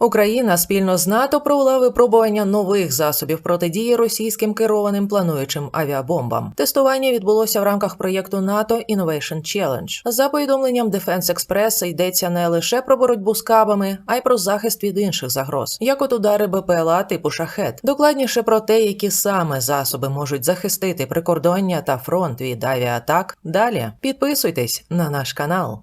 Україна спільно з НАТО провела випробування нових засобів протидії російським керованим плануючим авіабомбам. Тестування відбулося в рамках проєкту НАТО Innovation Challenge. За повідомленням Defense Express йдеться не лише про боротьбу з кабами, а й про захист від інших загроз, як от удари БПЛА типу шахет. Докладніше про те, які саме засоби можуть захистити прикордоння та фронт від авіатак. Далі підписуйтесь на наш канал.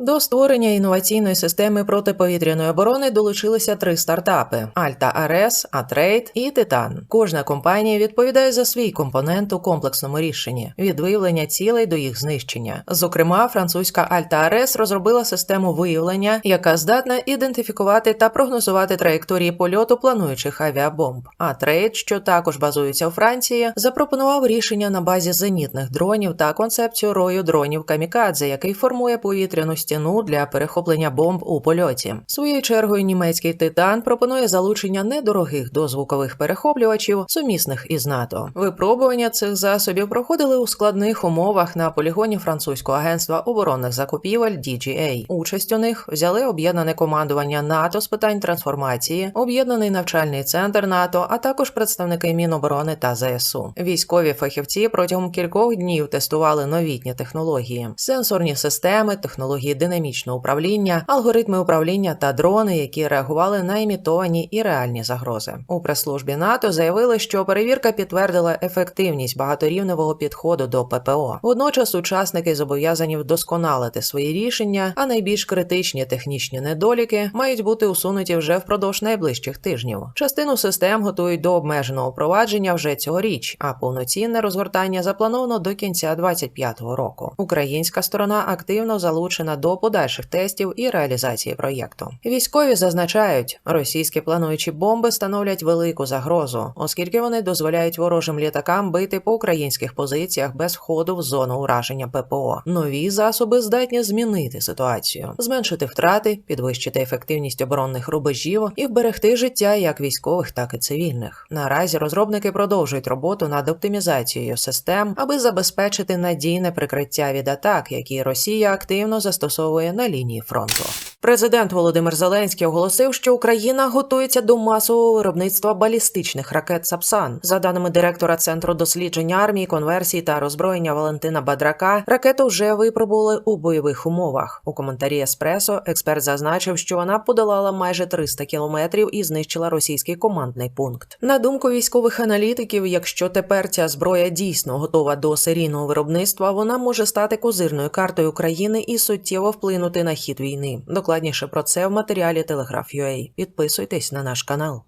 До створення інноваційної системи протиповітряної оборони долучилися три стартапи: Альта Арес, Атрейд і Титан. Кожна компанія відповідає за свій компонент у комплексному рішенні від виявлення цілей до їх знищення. Зокрема, французька Альта Арес розробила систему виявлення, яка здатна ідентифікувати та прогнозувати траєкторії польоту плануючих авіабомб. А Трейд, що також базується у Франції, запропонував рішення на базі зенітних дронів та концепцію рою дронів камікадзе, який формує повітряну стіну для перехоплення бомб у польоті. Своєю чергою німецький титан пропонує залучення недорогих дозвукових перехоплювачів, сумісних із НАТО. Випробування цих засобів проходили у складних умовах на полігоні французького агентства оборонних закупівель DGA. Участь у них взяли об'єднане командування НАТО з питань трансформації, об'єднаний навчальний центр НАТО, а також представники Міноборони та ЗСУ. Військові фахівці протягом кількох днів тестували новітні технології, сенсорні системи, технології динамічного управління, алгоритми управління та дрони, які реагували на імітовані і реальні загрози. У прес-службі НАТО заявили, що перевірка підтвердила ефективність багаторівневого підходу до ППО. Водночас учасники зобов'язані вдосконалити свої рішення, а найбільш критичні технічні недоліки мають бути усунуті вже впродовж найближчих тижнів. Частину систем готують до обмеженого впровадження вже цьогоріч, а повноцінне розгортання заплановано до кінця 2025 року. Українська сторона активно залучена до подальших тестів і реалізації проєкту. Військові зазначають, російські плануючі бомби становлять велику загрозу, оскільки вони дозволяють ворожим літакам бити по українських позиціях без входу в зону ураження ППО. Нові засоби здатні змінити ситуацію, зменшити втрати, підвищити ефективність оборонних рубежів і вберегти життя як військових, так і цивільних. Наразі розробники продовжують роботу над оптимізацією систем, аби забезпечити надійне прикриття від атак, які Росія активно застосовує на лінії фронту. Президент Володимир Зеленський оголосив, що Україна готується до масового виробництва балістичних ракет Сапсан. За даними директора центру досліджень армії, конверсії та роззброєння Валентина Бадрака, ракету вже випробували у бойових умовах. У коментарі Еспресо експерт зазначив, що вона подолала майже 300 кілометрів і знищила російський командний пункт. На думку військових аналітиків, якщо тепер ця зброя дійсно готова до серійного виробництва, вона може стати козирною картою України і суттєво вплинути на хід війни. Докладніше про це в матеріалі Telegraph.ua. Підписуйтесь на наш канал.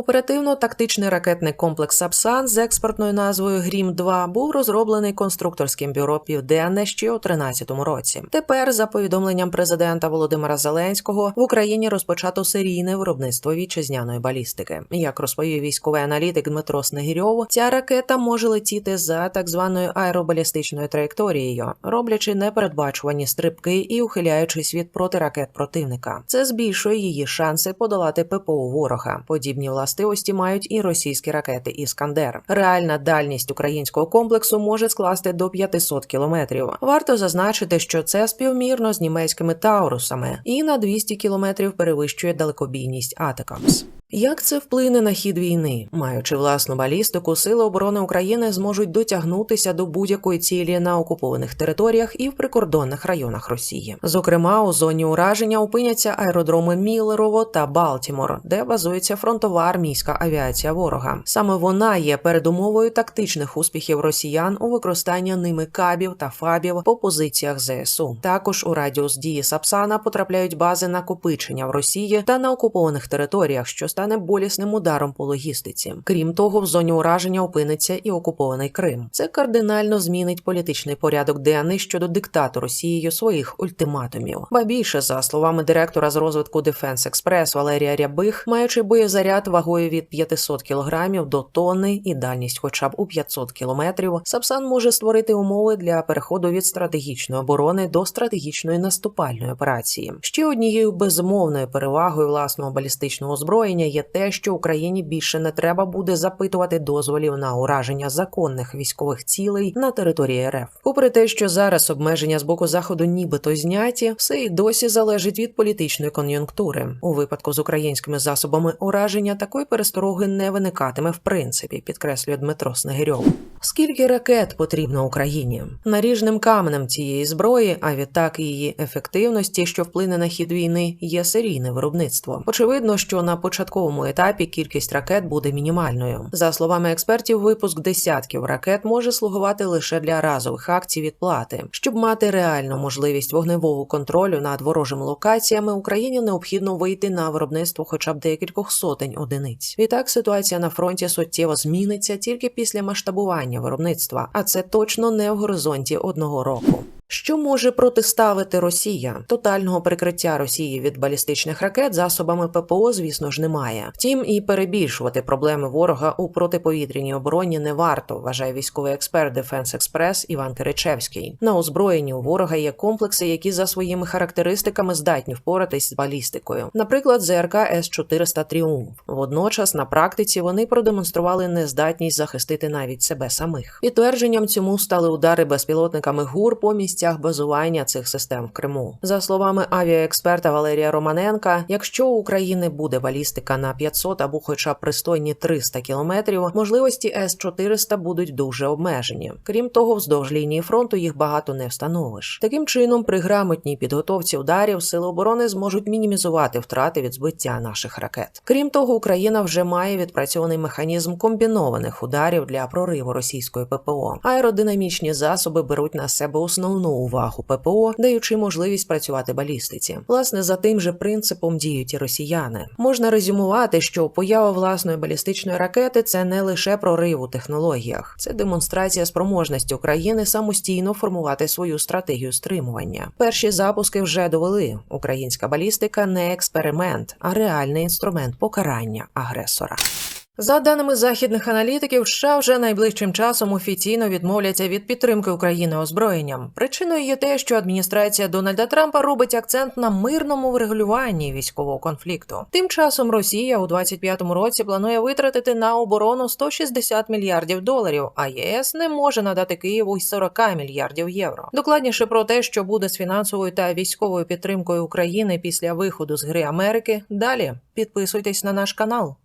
Оперативно-тактичний ракетний комплекс Сапсан з експортною назвою Грім 2 був розроблений конструкторським бюро Південне ще у 2013 році. Тепер, за повідомленням президента Володимира Зеленського, в Україні розпочато серійне виробництво вітчизняної балістики. Як розповів військовий аналітик Дмитро Снегірьов, ця ракета може летіти за так званою аеробалістичною траєкторією, роблячи непередбачувані стрибки і ухиляючись від протиракет противника. Це збільшує її шанси подолати ППО ворога. Подібні властивості мають і російські ракети Іскандер. Реальна дальність українського комплексу може скласти до 500 кілометрів. Варто зазначити, що це співмірно з німецькими таурусами і на 200 кілометрів перевищує далекобійність Атакамс. Як це вплине на хід війни? Маючи власну балістику, сили оборони України зможуть дотягнутися до будь-якої цілі на окупованих територіях і в прикордонних районах Росії. Зокрема, у зоні ураження опиняться аеродроми Міллерово та Балтімор, де базується фронтова армійська авіація ворога. Саме вона є передумовою тактичних успіхів росіян у використанні ними кабів та фабів по позиціях ЗСУ. Також у радіус дії Сапсана потрапляють бази накопичення в Росії та на окупованих територіях, що стане болісним ударом по логістиці. Крім того, в зоні ураження опиниться і окупований Крим. Це кардинально змінить політичний порядок ДНИ щодо диктату Росією своїх ультиматумів. Ба більше, за словами директора з розвитку Defense Express Валерія Рябих, маючи боєзаряд вагою від 500 кг до тонни і дальність, хоча б у 500 км, Сапсан може створити умови для переходу від стратегічної оборони до стратегічної наступальної операції. Ще однією безумовною перевагою власного балістичного озброєння є те, що Україні більше не треба буде запитувати дозволів на ураження законних військових цілей на території РФ. Попри те, що зараз обмеження з боку заходу нібито зняті, все й досі залежить від політичної кон'юнктури. У випадку з українськими засобами ураження такої перестороги не виникатиме в принципі, підкреслює Дмитро Снегирьов. Скільки ракет потрібно Україні? Наріжним каменем цієї зброї, а відтак і її ефективності, що вплине на хід війни, є серійне виробництво. Очевидно, що на початковому етапі кількість ракет буде мінімальною. За словами експертів, випуск десятків ракет може слугувати лише для разових акцій відплати. Щоб мати реальну можливість вогневого контролю над ворожими локаціями, Україні необхідно вийти на виробництво хоча б декількох сотень одиниць. Відтак ситуація на фронті суттєво зміниться тільки після масштабування виробництва, а це точно не в горизонті одного року. Що може протиставити Росія? Тотального прикриття Росії від балістичних ракет засобами ППО, звісно ж, немає. Втім, і перебільшувати проблеми ворога у протиповітряній обороні не варто, вважає військовий експерт Defense Express Іван Киричевський. На озброєнні у ворога є комплекси, які за своїми характеристиками здатні впоратись з балістикою. Наприклад, ЗРК С-400 Тріумф. Водночас на практиці вони продемонстрували нездатність захистити навіть себе самих. Підтвердженням цьому стали удари безпілотниками ГУР по місцях базування цих систем в Криму. За словами авіаексперта Валерія Романенка, якщо у України буде балістика на 500 або хоча б пристойні 300 кілометрів, можливості С-400 будуть дуже обмежені. Крім того, вздовж лінії фронту їх багато не встановиш. Таким чином, при грамотній підготовці ударів сили оборони зможуть мінімізувати втрати від збиття наших ракет. Крім того, Україна вже має відпрацьований механізм комбінованих ударів для прориву російської ППО. Аеродинамічні засоби беруть на себе основну увагу ППО, даючи можливість працювати балістиці. Власне, за тим же принципом діють і росіяни. Можна резюмувати, що поява власної балістичної ракети це не лише прорив у технологіях, це демонстрація спроможності України самостійно формувати свою стратегію стримування. Перші запуски вже довели: українська балістика не експеримент, а реальний інструмент покарання агресора. За даними західних аналітиків, США вже найближчим часом офіційно відмовляться від підтримки України озброєнням. Причиною є те, що адміністрація Дональда Трампа робить акцент на мирному врегулюванні військового конфлікту. Тим часом Росія у 25-му році планує витратити на оборону 160 мільярдів доларів, а ЄС не може надати Києву й 40 мільярдів євро. Докладніше про те, що буде з фінансовою та військовою підтримкою України після виходу з гри Америки. Далі підписуйтесь на наш канал.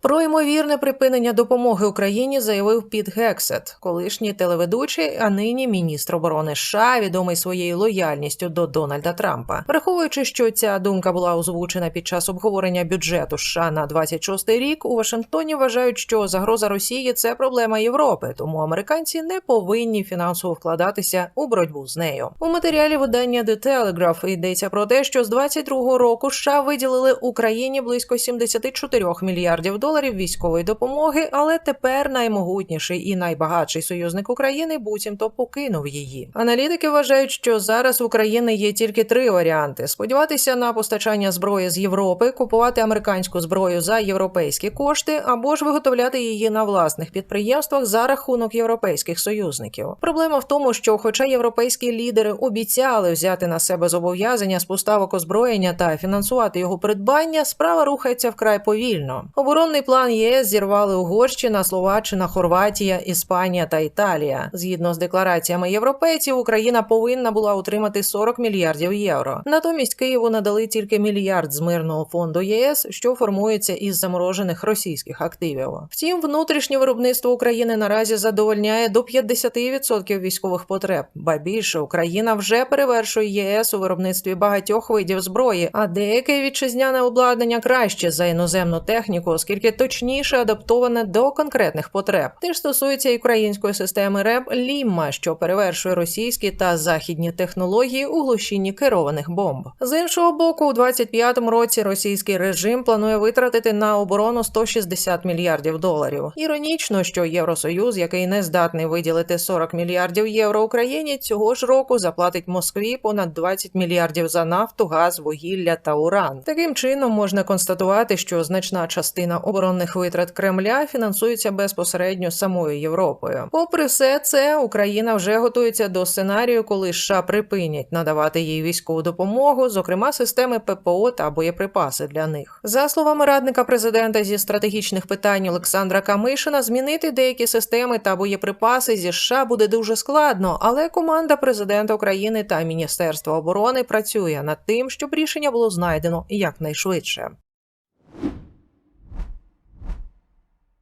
Про ймовірне припинення допомоги Україні заявив Піт Гексет, колишній телеведучий, а нині міністр оборони США, відомий своєю лояльністю до Дональда Трампа. Враховуючи, що ця думка була озвучена під час обговорення бюджету США на 26-й рік, у Вашингтоні вважають, що загроза Росії це проблема Європи, тому американці не повинні фінансово вкладатися у боротьбу з нею. У матеріалі видання The Telegraph йдеться про те, що з 22-го року США виділили Україні близько 74 мільярдів доларів військової допомоги, але тепер наймогутніший і найбагатший союзник України буцімто покинув її. Аналітики вважають, що зараз в Україні є тільки три варіанти: сподіватися на постачання зброї з Європи, купувати американську зброю за європейські кошти, або ж виготовляти її на власних підприємствах за рахунок європейських союзників. Проблема в тому, що, хоча європейські лідери обіцяли взяти на себе зобов'язання з поставок озброєння та фінансувати його придбання, справа рухається вкрай повільно. Оборонний план ЄС зірвали Угорщина, Словаччина, Хорватія, Іспанія та Італія. Згідно з деклараціями європейців, Україна повинна була утримати 40 мільярдів євро. Натомість Києву надали тільки мільярд з мирного фонду ЄС, що формується із заморожених російських активів. Втім, внутрішнє виробництво України наразі задовольняє до 50% військових потреб. Ба більше Україна вже перевершує єС у виробництві багатьох видів зброї, а деяке вітчизняне обладнання краще за іноземну техніку, оскільки точніше адаптоване до конкретних потреб. Теж стосується і української системи РЕБ Лімма, що перевершує російські та західні технології у глушінні керованих бомб. З іншого боку, у 25-му році російський режим планує витратити на оборону 160 мільярдів доларів. Іронічно, що Євросоюз, який не здатний виділити 40 мільярдів євро Україні, цього ж року заплатить Москві понад 20 мільярдів за нафту, газ, вугілля та уран. Таким чином можна констатувати, що значна частина оборони оборонних витрат Кремля фінансується безпосередньо самою Європою. Попри все це, Україна вже готується до сценарію, коли США припинять надавати їй військову допомогу, зокрема системи ППО та боєприпаси для них. За словами радника президента зі стратегічних питань Олександра Камишина, змінити деякі системи та боєприпаси зі США буде дуже складно, але команда президента України та Міністерства оборони працює над тим, щоб рішення було знайдено якнайшвидше.